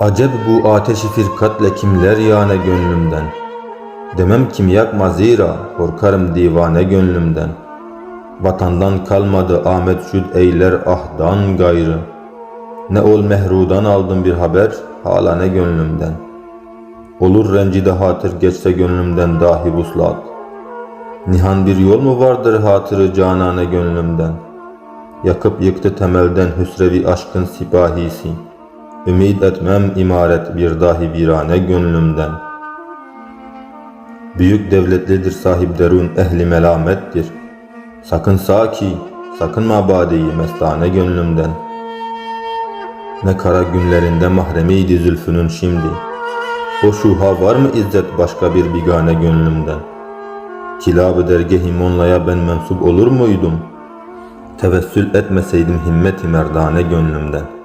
Acep bu ateşi firkatle kimler yâne gönlümden. Demem kim yakma zira korkarım divane gönlümden. Vatandan kalmadı Ahmet şüd eyler ahdan gayrı. Ne ol mehrudan aldım bir haber hala ne gönlümden. Olur rencide hatır geçse gönlümden dahi vuslat. Nihan bir yol mu vardır hatırı canane gönlümden. Yakıp yıktı temelden hüsrevi aşkın sipahisi. Ümid etmem imaret bir dahi virane gönlümden. Büyük devletlidir sahip derun ehli melamettir. Sakın ki, sakın mabadeyi mestane gönlümden. Ne kara günlerinde mahremiydi zülfünün şimdi. O şuha var mı izzet başka bir bigane gönlümden? Kilab-ı dergeh-i ben mensup olur muydum? Tevessül etmeseydim himmet-i merdane gönlümden.''